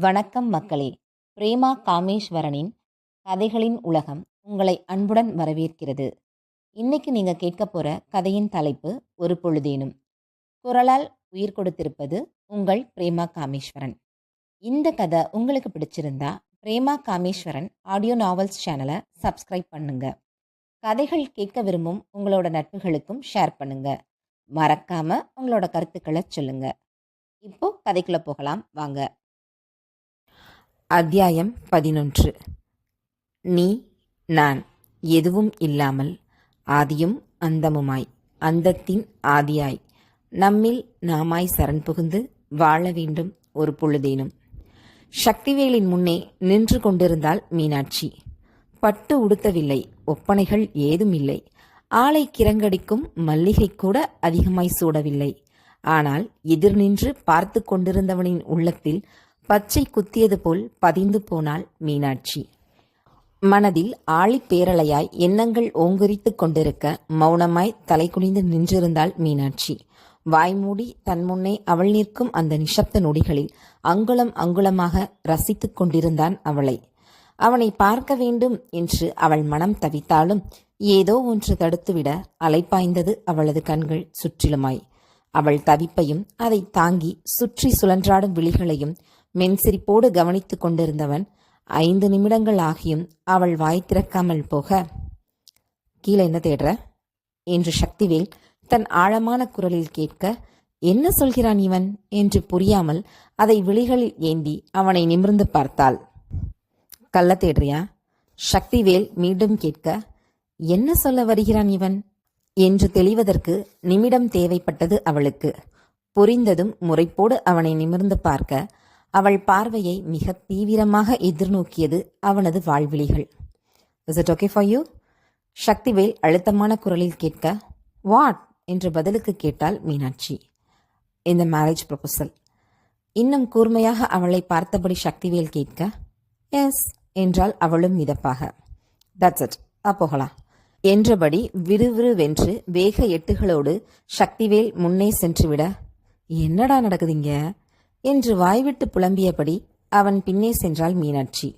வணக்கம் மக்களே. பிரேமா காமேஸ்வரனின் கதைகளின் உலகம் உங்களை அன்புடன் வரவேற்கிறது. இன்னைக்கு நீங்க கேட்க போற கதையின் தலைப்பு ஒரு பொழுதேனும். குரலால் உயிர் கொடுத்திருப்பது உங்கள் பிரேமா காமேஸ்வரன். இந்த கதை உங்களுக்கு பிடிச்சிருந்தா பிரேமா காமேஸ்வரன் ஆடியோ நாவல்ஸ் சேனலை சப்ஸ்கிரைப் பண்ணுங்க. கதைகள் கேட்க விரும்பும் உங்களோட நட்புகளுக்கும் ஷேர் பண்ணுங்க. மறக்காம உங்களோட கருத்துக்களை சொல்லுங்க. இப்போ கதைக்குள்ள போகலாம். வாங்க. அத்தியாயம் பதினொன்று. நீ நான் எதுவும் இல்லாமல் ஆதியும் அந்தமுமாய் அந்தத்தின் ஆதியாய். நம்மில் நாமாய் சரண் புகுந்து வாழ வேண்டும் ஒரு பொழுதேனும். சக்திவேலின் முன்னே நின்று கொண்டிருந்தாள் மீனாட்சி. பட்டு உடுத்தவில்லை ஒப்பனைகள் ஏதும் இல்லை. ஆலை கிரங்கடிக்கும் மல்லிகை கூட அதிகமாய் சூடவில்லை. ஆனால் எதிர் நின்று பார்த்து கொண்டிருந்தவனின் உள்ளத்தில் பச்சை குத்தியது போல் பதிந்து போனாள் மீனாட்சி. மனதில் ஆழிப்பேரலையாய் எண்ணங்கள் ஓங்குரித்துக் கொண்டிருக்க மௌனமாய் தலை குனிந்து நின்றிருந்தாள் மீனாட்சி. வாய்மூடி தன் முன்னே அவள் நிற்கும் அந்த நிஷப்த நொடிகளில் அங்குலம் அங்குலமாக ரசித்துக் கொண்டிருந்தான் அவளை. அவனை பார்க்க வேண்டும் என்று அவள் மனம் தவித்தாலும் ஏதோ ஒன்று தடுத்துவிட அலைப்பாய்ந்தது அவளது கண்கள் சுற்றிலுமாய். அவள் தவிப்பையும் அதை தாங்கி சுற்றி சுழன்றாடும் விழிகளையும் மென்சிரிப்போடு கவனித்துக் கொண்டிருந்தவன் ஐந்து நிமிடங்கள் ஆகியும் அவள் வாய் திறக்காமல் போக கீழே என்ன தேடுற? என்று சக்திவேல் தன் ஆழமான குரலில் கேட்க என்ன சொல்கிறான் இவன்? என்று புரியாமல் அதை விழிகளில் ஏந்தி அவனை நிமிர்ந்து பார்த்தாள். கள்ள தேடுறியா? சக்திவேல் மீண்டும் கேட்க என்ன சொல்ல வருகிறான் இவன்? என்று தெளிவதற்கு நிமிடம் தேவைப்பட்டது அவளுக்கு. புரிந்ததும் முறைப்போடு அவனை நிமிர்ந்து பார்க்க அவள் பார்வையை மிக தீவிரமாக எதிர்நோக்கியது அவனது வாழ்விழிகள் is it okay for you Sakthivel அழுத்தமான குரலில் கேட்க வாட் என்று பதிலுக்கு கேட்டாள் மீனாட்சி. இந்த மேரேஜ் ப்ரொபோசல் இன்னும் கூர்மையாக அவளை பார்த்தபடி சக்திவேல் கேட்க எஸ் என்றால் அவளும் மிதப்பாக. தட்ஸ் இட் போகலாம். என்றபடி விறுவிறுவென்று வேக எட்டுகளோடு சக்திவேல் முன்னே சென்றுவிட என்னடா நடக்குதுங்க என்று வாய்விட்டு புலம்பியபடி அவன் பின்னே சென்றாள் மீனாட்சி.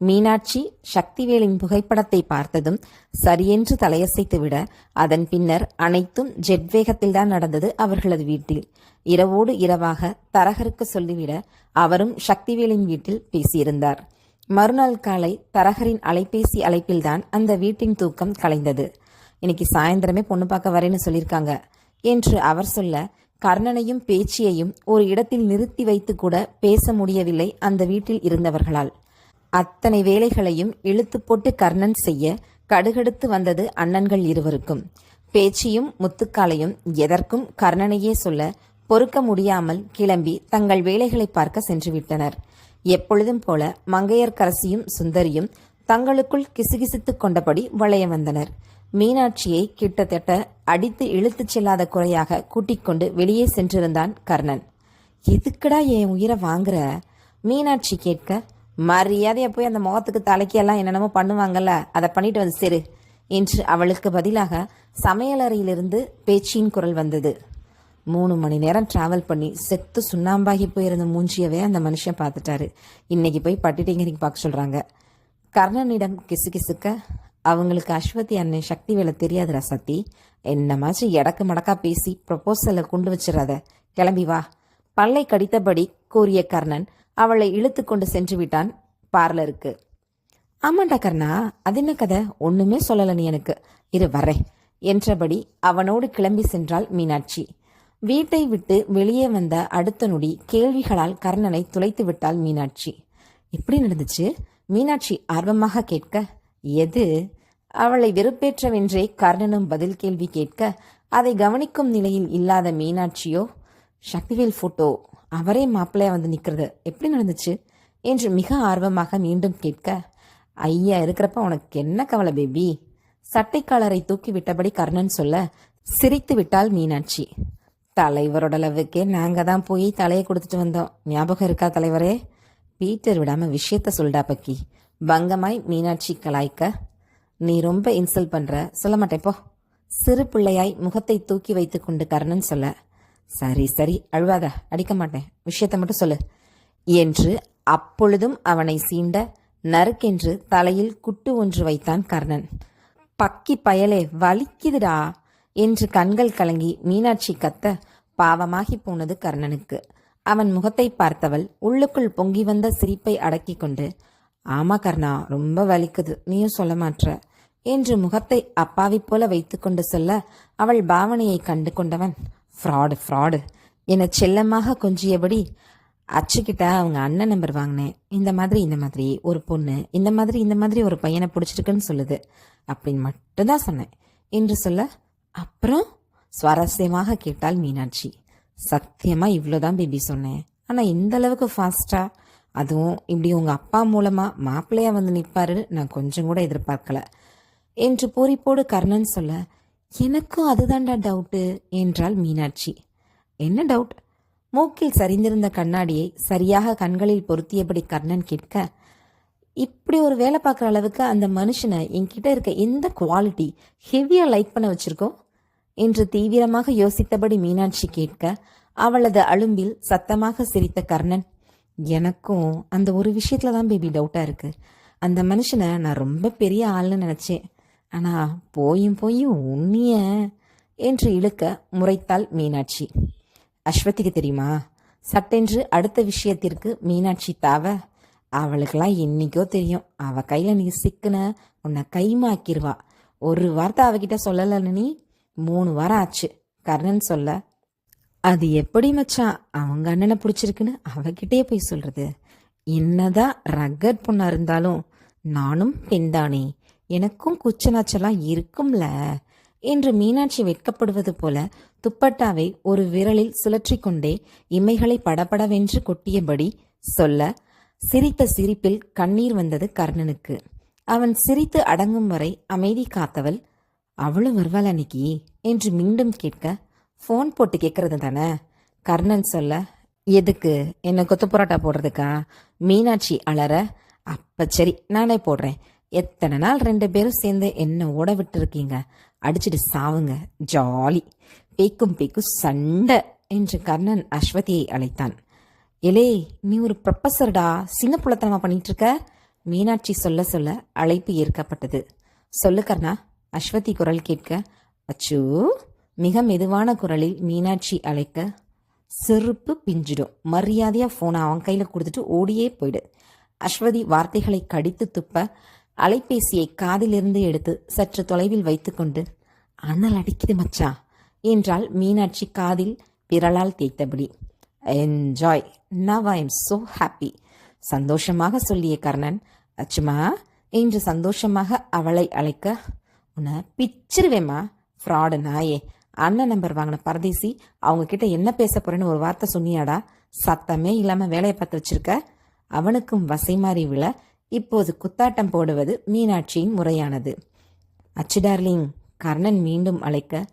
மீனாட்சி சக்திவேலின் புகைப்படத்தை பார்த்ததும் சரியென்று தலையசைத்துவிட அதன் பின்னர் அனைத்தும் ஜெட் வேகத்தில்தான் நடந்தது அவர்களது வீட்டில். இரவோடு இரவாக தரகருக்கு சொல்லிவிட அவரும் சக்திவேலின் வீட்டில் பேசியிருந்தார். மறுநாள் காலை தரகரின் அலைபேசி அழைப்பில்தான் அந்த வீட்டின் தூக்கம் கலைந்தது. இன்னைக்கு சாயந்தரமே பொண்ணு பார்க்க வரேன்னு சொல்லியிருக்காங்க என்று அவர் சொல்ல கர்ணனையும் பேச்சியையும் ஒரு இடத்தில் நிறுத்தி வைத்து கூட பேச முடியவில்லை அந்த வீட்டில் இருந்தவர்களால். அத்தனை வேலைகளையும் இழுத்து போட்டு கர்ணன் செய்ய கடுகடுத்து வந்தது அண்ணன்கள் இருவருக்கும். பேச்சியும் முத்துக்காலையும் எதற்கும் கர்ணனையே சொல்ல பொறுக்க முடியாமல் கிளம்பி தங்கள் வேலைகளை பார்க்க சென்றுவிட்டனர். எப்பொழுதும் போல மங்கையர்க்கரசியும் சுந்தரியும் தங்களுக்குள் கிசுகிசுத்துக் கொண்டபடி வளைய வந்தனர். மீனாட்சியை கிட்டத்தட்ட அடித்து இழுத்துச் செல்லாத குறையாக கூட்டிக் கொண்டு வெளியே சென்றிருந்தான் கர்ணன். எதுக்குடா என் உயிரை வாங்குற? மீனாட்சி கேட்க மரியாதையை போய் அந்த முகத்துக்கு தலைக்கெல்லாம் என்னென்னமோ பண்ணுவாங்கல்ல அதை பண்ணிட்டு வந்து சேரு என்று அவளுக்கு பதிலாக சமையலறையிலிருந்து பேச்சின் குரல் வந்தது. மூணு மணி நேரம் டிராவல் பண்ணி செத்து சுண்ணாம்பாகி போயிருந்த மூஞ்சியவே அந்த மனுஷன் பார்த்துட்டாரு. இன்னைக்கு போய் பட்டிட்டிங்கரிங் பார்க்க சொல்கிறாங்க கர்ணனிடம் கிசுகிசுக்க அவங்களுக்கு அஸ்வதி அண்ணன் சக்தி வேலை தெரியாதுடா சத்தி. என்னமாச்சு எடக்கு மடக்கா பேசி ப்ரொபோசலை கொண்டு வச்சிடாத கிளம்பி வா. பல்லை கடித்தபடி கூறிய கர்ணன் அவளை இழுத்து கொண்டு சென்று விட்டான் பார்லருக்கு. ஆமாண்டா கர்ணா அது என்ன கதை? ஒண்ணுமே சொல்லல நீ எனக்கு. இரு வரேன் என்றபடி அவனோடு கிளம்பி சென்றாள் மீனாட்சி. வீட்டை விட்டு வெளியே வந்த அடுத்த நொடி கேள்விகளால் கர்ணனை துளைத்து விட்டாள் மீனாட்சி. எப்படி நடந்துச்சு? மீனாட்சி ஆர்வமாக கேட்க எது? அவளை வெறுப்பேற்றவென்றே கர்ணனும் பதில் கேள்வி கேட்க அதை கவனிக்கும் நிலையில் இல்லாத மீனாட்சியோ சக்திவேல் போட்டோ அவரே மாப்பிள்ளையா வந்து நிற்கிறது எப்படி நடந்துச்சு? என்று மிக ஆர்வமாக மீண்டும் கேட்க ஐயா இருக்கிறப்ப உனக்கு என்ன கவலை பேபி சட்டைக்காலரை தூக்கி விட்டபடி கர்ணன் சொல்ல சிரித்து விட்டாள் மீனாட்சி. தலைவரோட அளவுக்கே நாங்க தான் போய் தலையை கொடுத்துட்டு வந்தோம். ஞாபகம் இருக்கா தலைவரே? பீட்டர் விடாம விஷயத்த சொல்டா பக்கி. பங்கமாய் மீனாட்சி கலாய்க்க நீ ரொம்ப இன்சல்ட் பண்ற. சொல்ல மாட்டேன் போ. சிறு பிள்ளையாய் முகத்தை தூக்கி வைத்து கொண்டு கர்ணன் சொல்ல சரி சரி அழுவாத அடிக்க மாட்டேன். விஷயத்தை மட்டும் சொல்லு. என்று அப்பொழுதும் அவனை சீண்ட நறுக்கென்று தலையில் குட்டு ஒன்று வைத்தான் கர்ணன். பக்கி பயலே வலிக்குதுடா என்று கண்கள் கலங்கி மீனாட்சி கத்த பாவமாகி போனது கர்ணனுக்கு. அவன் முகத்தை பார்த்தவள் உள்ளுக்குள் பொங்கி வந்த சிரிப்பை அடக்கிக் கொண்டு ஆமா கர்ணா ரொம்ப வலிக்குது. நீயும் சொல்ல மாட்ற. என்று முகத்தை அப்பாவி போல வைத்துக்கொண்டு சொல்ல அவள் பாவனையை கண்டு கொண்டவன் ஃப்ராடு ஃப்ராடு. என செல்லமாக கொஞ்சியபடி அச்சுக்கிட்ட அவங்க அண்ணன் நம்பர் வாங்கினேன். இந்த மாதிரி இந்த மாதிரி ஒரு பொண்ணு இந்த மாதிரி இந்த மாதிரி ஒரு பையனை பிடிச்சிருக்குன்னு சொல்லுது. அப்படின்னு மட்டும்தான் சொன்னேன் என்று சொல்ல அப்புறம்? சுவாரஸ்யமாக கேட்டாள் மீனாட்சி. சத்தியமா இவ்வளோதான் பேபி சொன்னேன். ஆனா இந்த அளவுக்கு ஃபாஸ்டா அதுவும் இப்படி உங்க அப்பா மூலமா மாப்பிள்ளையா வந்து நிற்பாரு நான் கொஞ்சம் கூட எதிர்பார்க்கல. என்று பூரிப்போடு கர்ணன் சொல்ல எனக்கும் அதுதான்டா டவுட்டு என்றாள் மீனாட்சி. என்ன டவுட் மூக்கில் சரிந்திருந்த கண்ணாடியை சரியாக கண்களில் பொருத்தியபடி கர்ணன் கேட்க இப்படி ஒரு வேலை பார்க்குற அளவுக்கு அந்த மனுஷனை என்கிட்ட இருக்க எந்த குவாலிட்டி ஹெவியாக லைக் பண்ண வச்சிருக்கோம் என்று தீவிரமாக யோசித்தபடி மீனாட்சி கேட்க அவளது அழும்பில் சத்தமாக சிரித்த கர்ணன் எனக்கும் அந்த ஒரு விஷயத்துல தான் பேபி டவுட்டாக இருக்கு. அந்த மனுஷனை நான் ரொம்ப பெரிய ஆள்னு நினச்சேன். ஆனால் போயும் போயும் உண்ணிய என்று இழுக்க முறைத்தாள் மீனாட்சி. அஸ்வதிக்கு தெரியுமா? சட்டென்று அடுத்த விஷயத்திற்கு மீனாட்சி தாவ அவளுக்கெல்லாம் இன்னைக்கோ தெரியும். அவ கையில நீ சிக்குன உன்னை கைமாக்கிடுவா ஒரு வார்த்தை அவகிட்ட சொல்லலன்னு நீ மூணு வாரம் ஆச்சு. கர்ணன் சொல்ல அது எப்படி மச்சான்? அவங்க அண்ணனை பிடிச்சிருக்குன்னு அவகிட்டே போய் சொல்றது. என்னதான் ரக்கட் பொண்ணா இருந்தாலும் நானும் பெண்தானே எனக்கும் குச்சநாச்சலாம் இருக்கும்ல? என்று மீனாட்சி வெட்கப்படுவது போல துப்பட்டாவை ஒரு விரலில் சுழற்றி கொண்டே இமைகளை படபடவென்று கொட்டியபடி சொல்ல சிரித்த சிரிப்பில் கண்ணீர் வந்தது கர்ணனுக்கு. அவன் சிரித்து அடங்கும் வரை அமைதி காத்தவள் அவ்வளவு வருவாள் அன்னைக்கு? என்று மீண்டும் கேட்க ஃபோன் போட்டு கேட்கறது தானே? கர்ணன் சொல்ல எதுக்கு? என்ன கொத்து பரோட்டா போடுறதுக்கா? மீனாட்சி அலற அப்ப சரி நானே போடுறேன். எத்தனை நாள் ரெண்டு பேரும் சேர்ந்து என்ன ஓட விட்டுருக்கீங்க? அடிச்சிட்டு சாவுங்க ஜாலி. பேக்கும் பேக்கும் சண்டை என்று கர்ணன் அஸ்வதியை அழைத்தான். எலே நீ ஒரு ப்ரொஃபஸர்டா சின்ன புள்ளத்தனமா பண்ணிட்டு இருக்க மீனாட்சி சொல்ல சொல்ல அழைப்பு ஏற்கப்பட்டது. சொல்லு கர்ணா அஸ்வதி குரல் கேட்க அச்சோ மிக மெதுவான குரலில் மீனாட்சி அழைக்க செருப்பு பிஞ்சிடும். மரியாதையா போனை அவன் கையில கொடுத்துட்டு ஓடியே போயிடு. அஸ்வதி வார்த்தைகளை கடித்து துப்ப அலைபேசியை காதிலிருந்து எடுத்து சற்று தொலைவில் வைத்துக்கொண்டு அனல் அடிக்குது மச்சா என்றால் மீனாட்சி காதில் விரலால் தேய்த்தபடி. Enjoy now I am so happy சந்தோஷமாக சொல்லிய கர்ணன். அச்சுமா என்று சந்தோஷமாக அவளை அழைக்க உன்னை பிச்சிருவேம்மா ஃப்ராடு நாயே. அண்ணன் நம்பர் வாங்கின பரதேசி அவங்க கிட்ட என்ன பேச போறேன்னு ஒரு வார்த்தை சொன்னியாடா. சத்தமே இல்லாம வேலையை பார்த்து வச்சிருக்க. அவனுக்கும் வசை மாறி விழ இப்போது குத்தாட்டம் போடுவது மீனாட்சியின் முறையானது. அச்சு டார்லிங் கர்ணன் மீண்டும் அழைக்க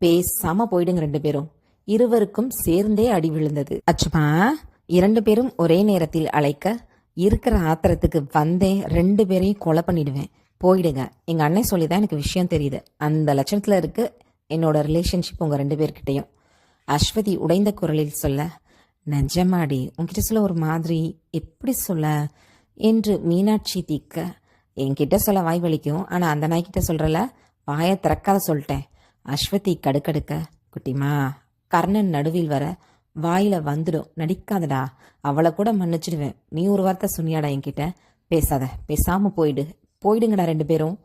பேசாம போயிடுங்க ரெண்டு பேரும். இருவருக்கும் சேர்ந்தே அடி விழுந்தது. அச்சுமா இரண்டு பேரும் ஒரே நேரத்தில் அழைக்க இருக்கிற ஆத்திரத்துக்கு வந்தேன் ரெண்டு பேரையும் கொலை பண்ணிடுவேன். போயிடுங்க. எங்க அண்ணன் சொல்லிதான் எனக்கு விஷயம் தெரியுது. அந்த லட்சணத்துல இருக்கு என்னோட ரிலேஷன்ஷிப் உங்க ரெண்டு பேர்கிட்டயும். அஸ்வதி உடைந்த குரலில் சொல்ல நெஞ்சமாடி உங்ககிட்ட சொல்ல ஒரு மாதிரி எப்படி சொல்ல? என்று மீனாட்சி தீக்க என்கிட்ட சொல்ல வாய் வலிக்கும். ஆனால் அந்த நாய்கிட்ட சொல்கிறல வாயை திறக்காத சொல்லிட்டேன். அஸ்வதி கடுக்கடுக்க குட்டிமா கர்ணன் நடுவில் வர வாயில வந்துடும். நடிக்காதடா. அவளை கூட மன்னிச்சிடுவேன். நீ ஒரு வார்த்தை சொன்னியாடா என்கிட்ட? பேசாத. பேசாம போயிடு. போயிடுங்கடா ரெண்டு பேரும்.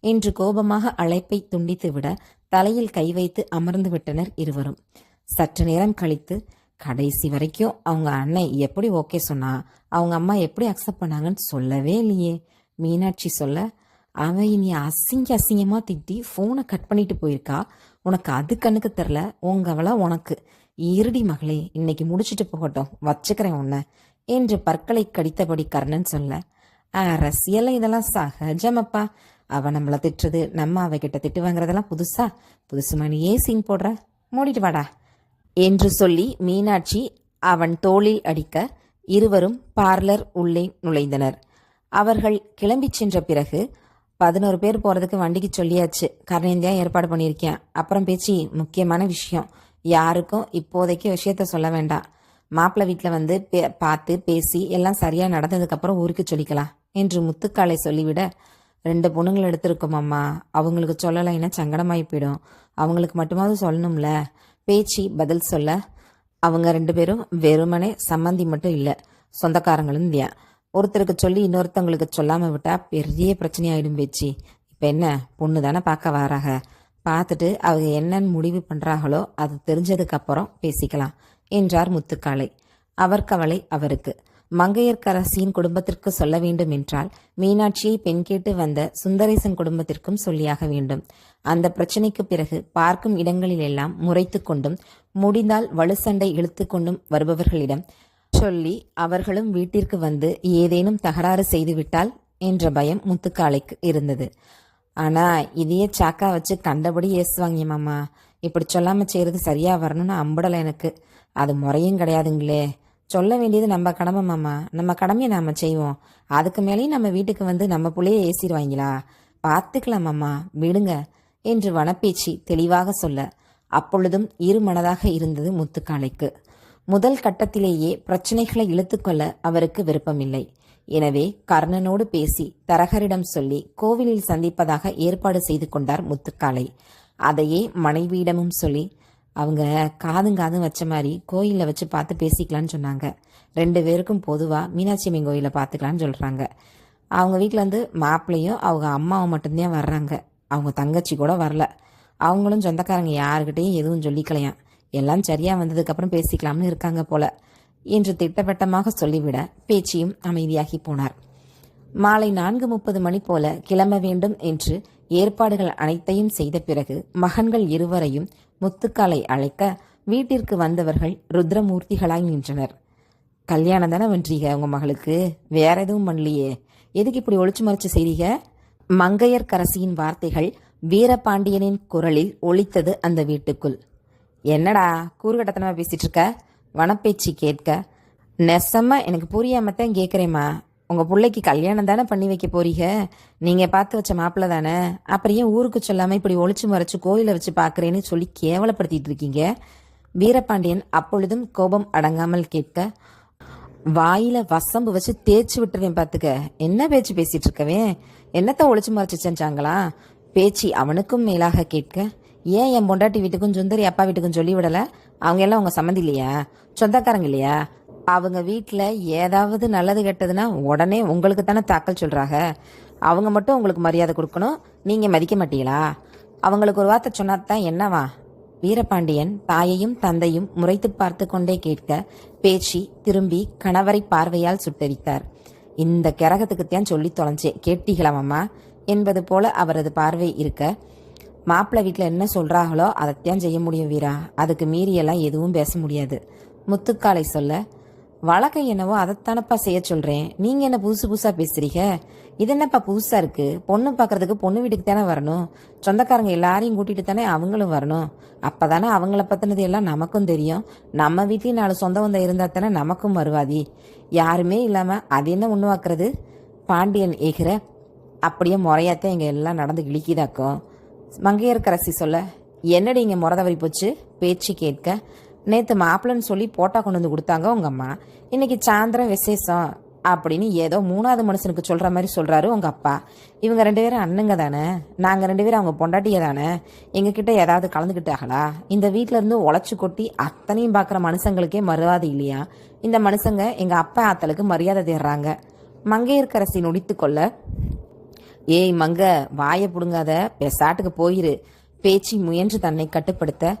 என்று கோபமாக அழைப்பை துண்டித்து விட தலையில் கை வைத்து அமர்ந்து விட்டனர் இருவரும். சற்று நேரம் கழித்து கடைசி வரைக்கும் அவங்க அண்ணன் எப்படி ஓகே சொன்னா அவங்க அம்மா எப்படி அக்செப்ட் பண்ணாங்கன்னு சொல்லவே இல்லையே. மீனாட்சி சொல்ல அவன் இனி அசிங்க அசிங்கமாக திட்டி ஃபோனை கட் பண்ணிட்டு போயிருக்கா. உனக்கு அது கண்ணுக்கு தெரில உங்கவளை உனக்கு. இருடி மகளே இன்னைக்கு முடிச்சிட்டு போகட்டும். வச்சுக்கிறேன் உன்னை. என்று பற்களை கடித்தபடி கர்ணன் சொல்ல அரசியல்ல இதெல்லாம் சகஜமப்பா. அவ நம்மளை திட்டுறது நம்ம அவகிட்ட திட்டு வாங்குறதெல்லாம் புதுசா. புதுசு மணியே சீன் போடுற. மூடிட்டு வாடா. என்று சொல்லி மீனாட்சி அவன் தோளில் அடிக்க இருவரும் பார்லர் உள்ளே நுழைந்தனர். அவர்கள் கிளம்பிச் சென்ற பிறகு பதினோரு பேர் போறதுக்கு வண்டிக்கு சொல்லியாச்சு. கர்ணேந்தியா ஏற்பாடு பண்ணியிருக்கேன் அப்புறம் பேச்சு முக்கியமான விஷயம். யாருக்கும் இப்போதைக்கு விஷயத்த சொல்ல வேண்டாம். மாப்பிள்ளை வீட்டில் வந்து பே பார்த்து பேசி எல்லாம் சரியாக நடந்ததுக்கப்புறம் ஊருக்கு சொல்லிக்கலாம் என்று முத்துக்காலை சொல்லிவிட ரெண்டு பொண்ணுங்களை எடுத்திருக்கோம் அம்மா. அவங்களுக்கு சொல்லலைன்னா சங்கடமாகி போயிடும். அவங்களுக்கு மட்டுமாவது சொல்லணும்ல. பேச்சு பதில் சொல்ல அவங்க ரெண்டு பேரும் வெறுமனே சம்மந்தி மட்டும் இல்லை சொந்தக்காரங்களும் இல்லையா? ஒருத்தருக்கு சொல்லி இன்னொருத்தவங்களுக்கு சொல்லாமல் விட்டால் பெரிய பிரச்சனையாயிடும் பேச்சு. இப்போ என்ன பொண்ணு தானே பார்க்க வராக? பார்த்துட்டு அவங்க என்னன்னு முடிவு பண்ணுறாங்களோ அது தெரிஞ்சதுக்கப்புறம் பேசிக்கலாம் என்றார் முத்துக்காளை அவர் கவலை அவருக்கு. மங்கையர்க்கரசியின் குடும்பத்திற்கு சொல்ல வேண்டும் என்றால் மீனாட்சியை பெண் கேட்டு வந்த சுந்தரேசன் குடும்பத்திற்கும் சொல்லியாக வேண்டும். அந்த பிரச்சனைக்கு பிறகு பார்க்கும் இடங்களிலெல்லாம் முறைத்து கொண்டும் முடிந்தால் வலுசண்டை இழுத்து கொண்டும் வருபவர்களிடம் சொல்லி அவர்களும் வீட்டிற்கு வந்து ஏதேனும் தகராறு செய்துவிட்டால் என்ற பயம் முத்துக்காளைக்கு இருந்தது. ஆனா இதையே சாக்கா வச்சு கண்டபடி ஏசுவாங்க மாமா. இப்படி சொல்லாம செய்யறது சரியா வரணும்னு அம்படலை எனக்கு. அது முறையும் கிடையாதுங்களே. சொல்ல வேண்டியது நம்ம கடமை மாமா. நம்ம கடமையை நாம செய்வோம். அதுக்கு மேலேயும் நம்ம வீட்டுக்கு வந்து நம்ம புள்ளைய ஏசிடுவாங்களா? பார்த்துக்கலாம் மாமா. விடுங்க என்று வனப்பேச்சி தெளிவாக சொல்ல. அப்பொழுதும் இருமனதாக இருந்தது முத்துக்காளைக்கு. முதல் கட்டத்திலேயே பிரச்சனைகளை இழுத்துக்கொள்ள அவருக்கு விருப்பமில்லை. எனவே கர்ணனோடு பேசி தரகரிடம் சொல்லி கோவிலில் சந்திப்பதாக ஏற்பாடு செய்து கொண்டார் முத்துக்காளை. அதையே மனைவியிடமும் சொல்லி அவங்க காதும் காதும் வச்ச மாதிரி கோயிலில் வச்சு பார்த்து பேசிக்கலான்னு சொன்னாங்க. ரெண்டு பேருக்கும் பொதுவாக மீனாட்சி அம்மன் கோயிலை பார்த்துக்கலான்னு சொல்கிறாங்க அவங்க வீட்டில் வந்து மாப்பிள்ளையும் அவங்க அம்மாவும் மட்டும்தான் வர்றாங்க. அவங்க தங்கச்சி கூட வரல. அவங்களும் சொந்தக்காரங்க யாருக்கிட்டையும் எதுவும் சொல்லிக்கலையாம். எல்லாம் சரியாக வந்ததுக்கப்புறம் பேசிக்கலாம்னு இருக்காங்க போல. என்று திட்டவட்டமாக சொல்லிவிட பேச்சியும் அமைதியாகி போனார். மாலை நான்கு முப்பது மணி போல கிளம்ப வேண்டும் என்று ஏற்பாடுகள் அனைத்தையும் செய்த பிறகு மகன்கள் இருவரையும் முத்துக்காலை அழைக்க வீட்டிற்கு வந்தவர்கள் ருத்ரமூர்த்திகளாய் நின்றனர். கல்யாணம் தானே வென்றீங்க உங்க மகளுக்கு. வேற எதுவும் பண்ணலையே. எதுக்கு இப்படி ஒளிச்சு மறைச்சு செய்தீங்க மங்கையர்க்கரசியின் வார்த்தைகள் வீரபாண்டியனின் குரலில் ஒழித்தது அந்த வீட்டுக்குள். என்னடா கூறுகட்டத்தனமா பேசிட்டு இருக்க? வனப்பேச்சு கேட்க. நெசமா எனக்கு புரியாமத்தான் கேட்குறேம்மா உங்க பிள்ளைக்கு கல்யாணம் தானே பண்ணி வைக்க போறீங்க? நீங்க பார்த்து வச்ச மாப்பிள்ளை தானே? அப்புறம் ஏன் ஊருக்கு சொல்லாம இப்படி ஒளிச்சு மறைச்சு கோயிலை வச்சு பார்க்குறேன்னு சொல்லி கேவலப்படுத்திட்டு இருக்கீங்க? வீரபாண்டியன் அப்பொழுதும் கோபம் அடங்காமல் கேட்க வாயில வசம்பு வச்சு தேய்ச்சி விட்டுருவேன் பாத்துக்க என்ன பேச்சு பேசிட்டு இருக்கவே என்னத்த ஒளிச்சு மறைச்சு செஞ்சாங்களா? பேச்சு அவனுக்கும் மேலாக கேட்க ஏன் என் பொண்டாட்டி வீட்டுக்கும் சுந்தரி அப்பா வீட்டுக்கும் சொல்லி விடல? அவங்க எல்லாம் உங்க சம்மந்தி இல்லையா? சொந்தக்காரங்க இல்லையா? அவங்க வீட்டில் ஏதாவது நல்லது கெட்டதுன்னா உடனே உங்களுக்கு தானே தாக்கல் சொல்கிறாங்க அவங்க மட்டும் உங்களுக்கு மரியாதை கொடுக்கணும். நீங்கள் மதிக்க மாட்டீங்களா? அவங்களுக்கு ஒரு வார்த்தை சொன்னா தான் என்னவா? வீரபாண்டியன் தாயையும் தந்தையும் முறைத்து பார்த்து கொண்டே கேட்க பேச்சு திரும்பி கணவரை பார்வையால் சுட்டரித்தார். இந்த கிரகத்துக்குத்தான் சொல்லி தொலைஞ்சே கேட்டீங்களாமாம்மா என்பது போல அவரது பார்வை இருக்க மாப்பிள்ளை வீட்டில் என்ன சொல்றாங்களோ அதைத்தான் செய்ய முடியும் வீரா. அதுக்கு மீறியெல்லாம் எதுவும் பேச முடியாது. முத்துக்காலை சொல்ல வழக்கம் என்னவோ அதைத்தானப்பா செய்ய சொல்கிறேன் நீங்கள் என்ன புதுசு புதுசாக பேசுகிறீங்க இது என்னப்பா புதுசாக இருக்குது பொண்ணு பார்க்கறதுக்கு பொண்ணு வீட்டுக்கு தானே வரணும். சொந்தக்காரங்க எல்லாரையும் கூட்டிகிட்டு தானே அவங்களும் வரணும். அப்போ தானே அவங்கள பற்றினது எல்லாம் நமக்கும் தெரியும். நம்ம வீட்லேயும் நாலு சொந்த வந்த இருந்தால் தானே நமக்கும் வருவாதி. யாருமே இல்லாமல் அது என்ன உண்ணுவாக்குறது பாண்டியன் ஏகிற அப்படியே முறையாத்தான் எங்கள் எல்லாம் நடந்து இழிக்கிதாக்கும் மங்கையர்கரசி சொல்ல என்னடி இங்கே முறதவரி போச்சு? பேச்சு கேட்க. நேற்று மாப்பிள்ளன்னு சொல்லி போட்டா கொண்டு வந்து கொடுத்தாங்க உங்க அம்மா. இன்னைக்கு சாயந்தரம் விசேஷம் அப்படின்னு ஏதோ மூணாவது மனுஷனுக்கு சொல்ற மாதிரி சொல்றாரு உங்க அப்பா. இவங்க ரெண்டு பேரும் அண்ணங்க தானே? நாங்க ரெண்டு பேரும் அவங்க பொண்டாட்டிய தானே? எங்க கிட்ட ஏதாவது கலந்துக்கிட்டாங்களா? இந்த வீட்ல இருந்து உழைச்சு கொட்டி அத்தனையும் பாக்குற மனுஷங்களுக்கே மரியாதை இல்லையா? இந்த மனுஷங்க எங்க அப்பா ஆத்தலுக்கு மரியாதை தேடுறாங்க மங்கையர்க்கரசி நொடித்து கொள்ள ஏய் மங்க வாயை புடுங்காத பெசாட்டுக்கு போயிரு. பேச்சு முயன்று தன்னை கட்டுப்படுத்த.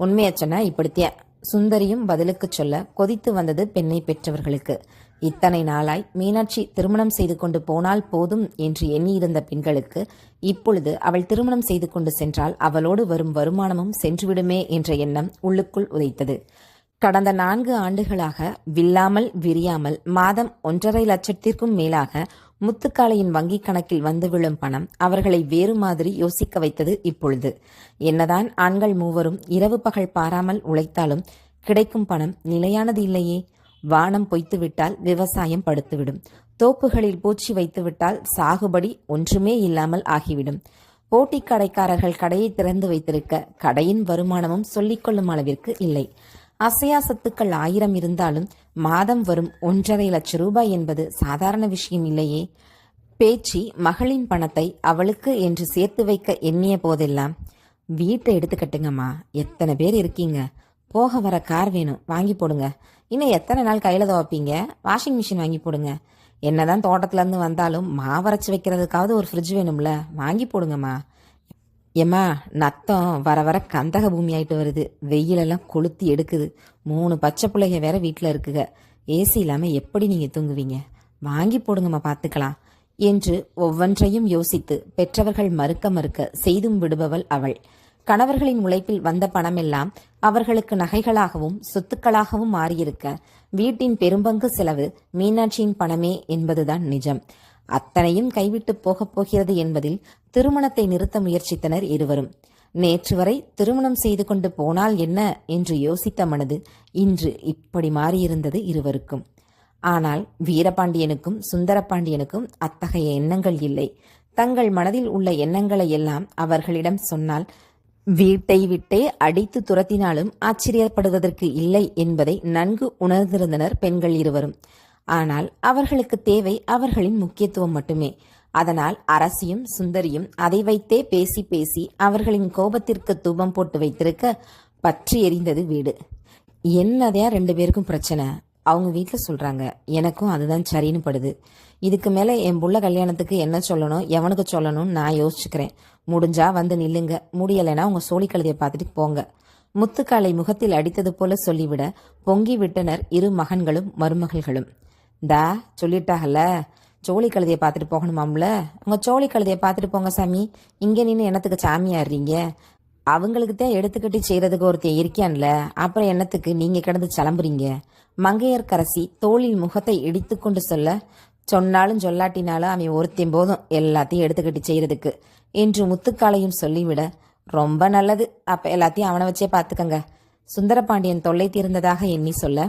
உண்மையாச்சனா இப்படித்தேன். சுந்தரியும் பதிலுக்குச் சொல்ல கொதித்து வந்தது பெண்ணை பெற்றவர்களுக்கு. இத்தனை நாளாய் மீனாட்சி திருமணம் செய்து கொண்டு போனால் போதும் என்று எண்ணியிருந்த பெண்களுக்கு இப்பொழுது அவள் திருமணம் செய்து கொண்டு சென்றால் அவளோடு வரும் வருமானமும் சென்றுவிடுமே என்ற எண்ணம் உள்ளுக்குள் உதைத்தது. கடந்த நான்கு ஆண்டுகளாக வில்லாமல் விரியாமல் மாதம் ஒன்றரை லட்சத்திற்கும் மேலாக முத்துக்காளையின் வங்கிக் கணக்கில் வந்து விழும் பணம் அவர்களை வேறு மாதிரி யோசிக்க வைத்தது இப்பொழுது. என்னதான் ஆண்கள் மூவரும் இரவு பகல் பாராமல் உழைத்தாலும் கிடைக்கும் பணம் நிலையானது இல்லையே. வானம் பொய்த்துவிட்டால் விவசாயம் படுத்துவிடும். தோப்புகளில் பூச்சி வைத்துவிட்டால் சாகுபடி ஒன்றுமே இல்லாமல் ஆகிவிடும். போட்டி கடைக்காரர்கள் கடையை திறந்து வைத்திருக்க கடையின் வருமானமும் சொல்லிக்கொள்ளும் அளவிற்கு இல்லை. அசையா சத்துக்கள் ஆயிரம் இருந்தாலும் மாதம் வரும் ஒன்றரை லட்சம் ரூபாய் என்பது சாதாரண விஷயம் இல்லையே. பேச்சி மகளின் பணத்தை அவளுக்கு என்று சேர்த்து வைக்க எண்ணிய போதெல்லாம் வீட்டை எடுத்துக்கட்டுங்கம்மா எத்தனை பேர் இருக்கீங்க? போக வர கார் வேணும் வாங்கி போடுங்க. இன்னும் எத்தனை நாள் கையில் துவைப்பீங்க? வாஷிங் மிஷின் வாங்கி போடுங்க. என்னதான் தோட்டத்துலேருந்து வந்தாலும் மாவரைச்சி வைக்கிறதுக்காவது ஒரு ஃப்ரிட்ஜ் வேணும்ல வாங்கி போடுங்கம்மா. ஏம்மா நத்தம் வர வர கந்தக பூமி ஆயிட்டு வருது. வெயிலெல்லாம் கொளுத்தி எடுக்குது. மூணு பச்சை பிள்ளைங்க வேற வீட்டில் இருக்குக. ஏசி இல்லாமல் எப்படி நீங்கள் தூங்குவீங்க? வாங்கி போடுங்கம்மா பார்த்துக்கலாம் என்று ஒவ்வொன்றையும் யோசித்து பெற்றவர்கள் மறுக்க மறுக்க செய்தும் விடுபவள் அவள். கணவர்களின் உழைப்பில் வந்த பணமெல்லாம் அவர்களுக்கு நகைகளாகவும் சொத்துக்களாகவும் மாறியிருக்க. வீட்டின் பெரும்பங்கு செலவு மீனாட்சியின் பணமே என்பதுதான் நிஜம். அத்தனையும் கைவிட்டு போகப் போகிறது என்பதில் திருமணத்தை நிறுத்த முயற்சித்தனர் இருவரும். நேற்று வரை திருமணம் செய்து கொண்டு போனால் என்ன? என்று யோசித்த மனது இன்று இப்படி மாறியிருந்தது இருவருக்கும். ஆனால் வீரபாண்டியனுக்கும் சுந்தரபாண்டியனுக்கும் அத்தகைய எண்ணங்கள் இல்லை. தங்கள் மனதில் உள்ள எண்ணங்களை எல்லாம் அவர்களிடம் சொன்னால் வீட்டை விட்டே அடித்து துரத்தினாலும் ஆச்சரியப்படுவதற்கு இல்லை என்பதை நன்கு உணர்ந்திருந்தனர் பெண்கள் இருவரும். ஆனால் அவர்களுக்கு தேவை அவர்களின் முக்கியத்துவம் மட்டுமே. அதனால் அரசியும் சுந்தரியும் அதை வைத்தே பேசி பேசி அவர்களின் கோபத்திற்கு தூபம் போட்டு வைத்திருக்க பற்றி எரிந்தது வீடு. என்னதையா ரெண்டு பேருக்கும் பிரச்சனை? அவங்க வீட்டில் சொல்கிறாங்க எனக்கும் அதுதான் சரின்னு படுது. இதுக்கு மேலே என் புள்ள கல்யாணத்துக்கு என்ன சொல்லணும் எவனுக்கு சொல்லணும்னு நான் யோசிச்சுக்கிறேன். முடிஞ்சா வந்து நில்லுங்க. முடியலைன்னா உங்கள் சோழி கழுதியை பார்த்துட்டு போங்க. முத்துக்காலை முகத்தில் அடித்தது போல சொல்லிவிட பொங்கி விட்டனர் இரு மகன்களும் மருமகள்களும். தா சொல்லிட்டாகல. சோழி கழுதையை பார்த்துட்டு போகணுமாம்ல? உங்கள் சோழி கழுதையை பார்த்துட்டு போங்க சாமி. இங்கே நின்று என்னத்துக்கு சாமியாடுறீங்க அவங்களுக்கு தான் எடுத்துக்கிட்டு செய்யறதுக்கு ஒருத்தன் இருக்கியான்ல? அப்புறம் என்னத்துக்கு நீங்க கிடந்து கிளம்புறீங்க மங்கையர்க்கரசி தோளில் முகத்தை இடித்து கொண்டு சொல்ல சொன்னாலும் சொல்லாட்டினாலும் அவன் ஒருத்தன் போதும் எல்லாத்தையும் எடுத்துக்கிட்டு செய்யறதுக்கு என்று முத்துக்காலையும் சொல்லிவிட ரொம்ப நல்லது. அப்ப எல்லாத்தையும் அவனை வச்சே பார்த்துக்கங்க. சுந்தரபாண்டியன் தொல்லை தீர்ந்ததாக எண்ணி சொல்ல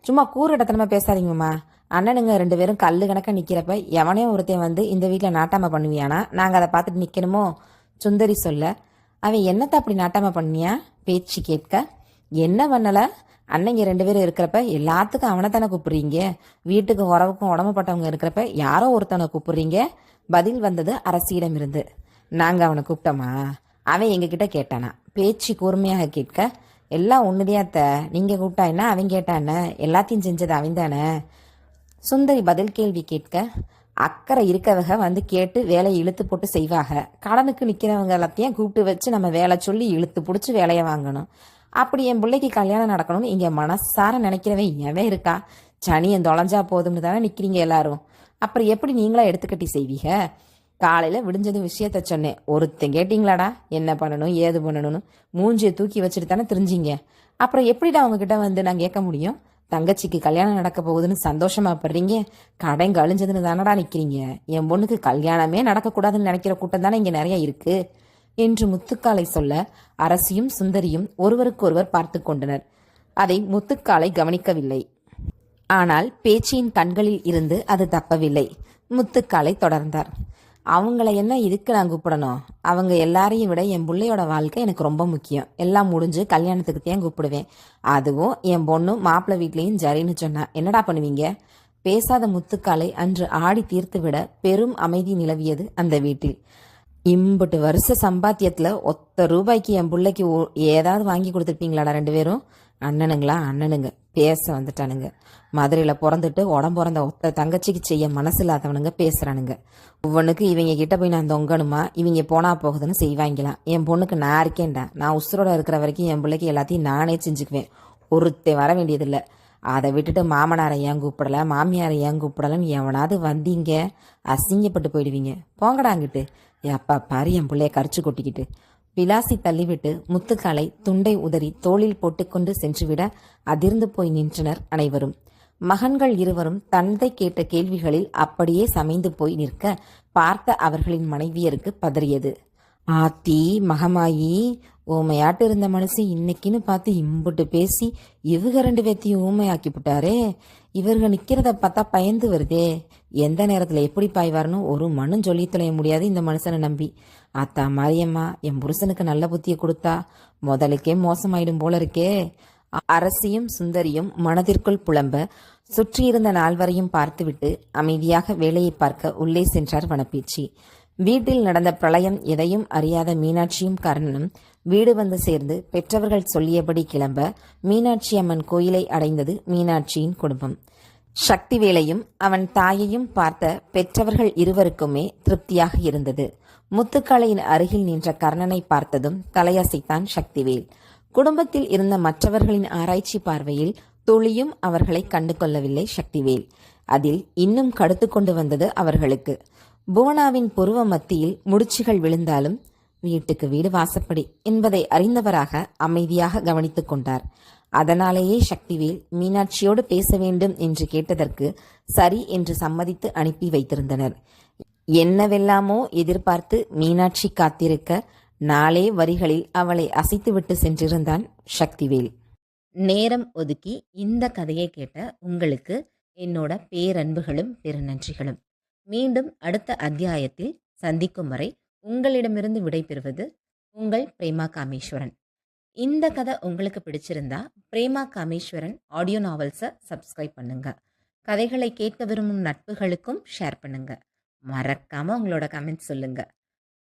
சும்மா கூறுடத்தனமா பேசாதீங்கம்மா அண்ணனுங்க ரெண்டு பேரும் கல்லு கணக்க நிக்கிறப்ப எவனே ஒருத்தன் வந்து இந்த வீட்டில் நாட்டாம பண்ணுவியானா? நாங்க அதை பார்த்துட்டு நிக்கணுமோ? சுந்தரி சொல்ல அவன் என்னத்த அப்படி நாட்டாம பண்ணியா? பேச்சு கேட்க. என்ன பண்ணல? அண்ணங்க ரெண்டு பேரும் இருக்கிறப்ப எல்லாத்துக்கும் அவனை தானே கூப்பிடுறீங்க? வீட்டுக்கு உறவுக்கும் உடம்புப்பட்டவங்க இருக்கிறப்ப யாரோ ஒருத்தனை கூப்பிடுறீங்க? பதில் வந்தது அரசியிடம் இருந்து. நாங்க அவனை கூப்பிட்டோமா? அவன் எங்ககிட்ட கேட்டானா. பேச்சு கூர்மையாக கேட்க எல்லாம் ஒண்ணுதையாத்த நீங்கள் கூப்பிட்டா என்ன? அவன் கேட்டான எல்லாத்தையும் செஞ்சது அவன் தானே? சுந்தரி பதில் கேள்வி கேட்க அக்கறை இருக்கவங்க வந்து கேட்டு வேலையை இழுத்து போட்டு செய்வாங்க. கடனுக்கு நிற்கிறவங்க எல்லாத்தையும் கூப்பிட்டு வச்சு நம்ம வேலை சொல்லி இழுத்து பிடிச்சி வேலையை வாங்கணும். அப்படி என் பிள்ளைக்கு கல்யாணம் நடக்கணும்னு இங்கே மனசார நினைக்கிறவன் எவன் இருக்கா? சனியன் தொலைஞ்சா போதும்னு தானே நிற்கிறீங்க எல்லாரும். அப்புறம் எப்படி நீங்களா எடுத்துக்கட்டி செய்வீங்க? காலையில் விடிஞ்சது விஷயத்த சொன்னேன். ஒருத்தன் கேட்டிங்களாடா? என்ன பண்ணணும்? ஏது பண்ணணும்னு? மூஞ்சியை தூக்கி வச்சுட்டு தானே தெரிஞ்சிங்க? அப்புறம் எப்படிடா அவங்கக்கிட்ட வந்து நான் கேட்க முடியும்? தங்கச்சிக்கு கல்யாணம் நடக்க போகுதுன்னு சந்தோஷமா படுறீங்க? கடைங்க அழிஞ்சதுன்னு தானடா நிற்கிறீங்க என் பொண்ணுக்கு கல்யாணமே நடக்கக்கூடாதுன்னு நினைக்கிற கூட்டம் தானே இங்கே நிறைய இருக்கு? என்று முத்துக்காலை சொல்ல அரசியும் சுந்தரியும் ஒருவருக்கொருவர் பார்த்து கொண்டனர். அதை முத்துக்காலை கவனிக்கவில்லை. ஆனால் பேச்சியின் கண்களில் இருந்து அது தப்பவில்லை. முத்துக்காலை தொடர்ந்தார். அவங்கள என்ன இதுக்கு நான் கூப்பிடணும்? அவங்க எல்லாரையும் விட என் பிள்ளையோட வாழ்க்கை எனக்கு ரொம்ப முக்கியம். எல்லாம் முடிஞ்சு கல்யாணத்துக்கு தான் கூப்பிடுவேன். அதுவும் என் பொண்ணும் மாப்பிள்ளை வீட்லேயும் ஜரின்னு சொன்னா. என்னடா பண்ணுவீங்க? பேசாத முத்துக்காலை அன்று ஆடி தீர்த்து விட பெரும் அமைதி நிலவியது அந்த வீட்டில். இம்புட்டு வருஷ சம்பாத்தியத்தில் ஒத்த ரூபாய்க்கு என் பிள்ளைக்கு ஓ- ஏதாவது வாங்கி கொடுத்துருப்பீங்களாடா ரெண்டு பேரும்? அண்ணனுங்களா? அண்ணனுங்க. பேச வந்துட்டானுங்க. மதுரையில் பிறந்துட்டு உடம்பு பிறந்த ஒத்த தங்கச்சிக்கு செய்ய மனசில்லாதவனுங்க பேசுகிறானுங்க ஒவ்வொன்றுக்கு இவங்க கிட்ட போய் நான் தொங்கணுமா? இவங்க போனா போகுதுன்னு செய்வாங்களாம். என் பொண்ணுக்கு நான் இருக்கேன்டா. நான் உசுரோட இருக்கிற வரைக்கும் என் பிள்ளைக்கு எல்லாத்தையும் நானே செஞ்சுக்குவேன். ஒருத்தன் வர வேண்டியதில்லை. அதை விட்டுட்டு மாமனாரை ஏன் கூப்பிடல? மாமியாரை ஏன் கூப்பிடலன்னு எவனாவது வந்தீங்க? அசிங்கப்பட்டு போயிடுவீங்க. போங்கடா அங்கிட்டு. எப்பா பாரு என் பிள்ளைய கரிச்சு கொட்டிக்கிட்டு. விலாசி தள்ளிவிட்டு முத்துக்காலை துண்டை உதறி தோளில் போட்டுக்கொண்டு சென்றுவிட அதிர்ந்து போய் நின்றனர் அனைவரும். மகன்கள் இருவரும் தந்தை கேட்ட கேள்விகளில் அப்படியே சமைந்து போய் நிற்க பார்த்த அவர்களின் மனைவியருக்கு பதறியது. ஆத்தி மகமாயி ஊமையாட்டு இருந்த மனசு இன்னைக்குன்னு பார்த்து இம்புட்டு பேசி இவங்க ரெண்டு பேத்தையும் ஊமையாக்கி விட்டாரே இவருங்க நிக்கிறத பார்த்தா பயந்து வருதே. எந்த நேரத்துல எப்படி பாய்வார்னு ஒரு மண்ணும் சொல்லி தொலைய முடியாது இந்த மனுஷனை நம்பி. அத்தா மாரியம்மா என் புருஷனுக்கு நல்ல புத்தியை கொடுத்தா முதலுக்கே மோசமாயிடும் போல இருக்கே. அரசியும் சுந்தரியும் மனதிற்குள் புலம்ப சுற்றியிருந்த நால்வரையும் பார்த்துவிட்டு அமைதியாக வேலையை பார்க்க உள்ளே சென்றார் வனப்பீச்சி. வீட்டில் நடந்த பிரளயம் எதையும் அறியாத மீனாட்சியும் கர்ணனும் வீடு வந்து சேர்ந்து பெற்றவர்கள் சொல்லியபடி கிளம்ப மீனாட்சி அம்மன் கோயிலை அடைந்தது மீனாட்சியின் குடும்பம். சக்திவேலையும் அவன் தாயையும் பார்த்த பெற்றவர்கள் இருவருக்குமே திருப்தியாக இருந்தது. முத்துக்களையின் அருகில் நின்ற கர்ணனை பார்த்ததும் தலையசைத்தான் சக்திவேல். குடும்பத்தில் இருந்த மற்றவர்களின் ஆராய்ச்சி பார்வையில் துளியும் அவர்களை கண்டு கொள்ளவில்லை சக்திவேல். அதில் இன்னும் கடுத்து கொண்டு வந்தது அவர்களுக்கு. புவனாவின் புருவ மத்தியில் முடிச்சுகள் விழுந்தாலும் வீட்டுக்கு வீடு வாசப்படி என்பதை அறிந்தவராக அமைதியாக கவனித்துக் கொண்டார். அதனாலேயே சக்திவேல் மீனாட்சியோடு பேச வேண்டும் என்று கேட்டதற்கு சரி என்று சம்மதித்து அனுப்பி வைத்திருந்தனர். என்னவெல்லாமோ எதிர்பார்த்து மீனாட்சி காத்திருக்க நாளே வரிகளில் அவளை அசைத்துவிட்டு சென்றிருந்தான் சக்திவேல். நேரம் ஒதுக்கி இந்த கதையை கேட்ட உங்களுக்கு என்னோட பேரன்புகளும் பெருநன்றிகளும். மீண்டும் அடுத்த அத்தியாயத்தில் சந்திக்கும் வரை உங்களிடமிருந்து விடைபெறுவது உங்கள் பிரேமா காமேஸ்வரன். இந்த கதை உங்களுக்கு பிடிச்சிருந்தா பிரேமா காமேஸ்வரன் ஆடியோ நாவல்ஸை சப்ஸ்கிரைப் பண்ணுங்க. கதைகளை கேட்க விரும்பும் நட்புகளுக்கும் ஷேர் பண்ணுங்க. மறக்காம உங்களோட கமெண்ட்ஸ் சொல்லுங்க.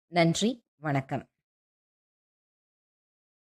நன்றி வணக்கம்.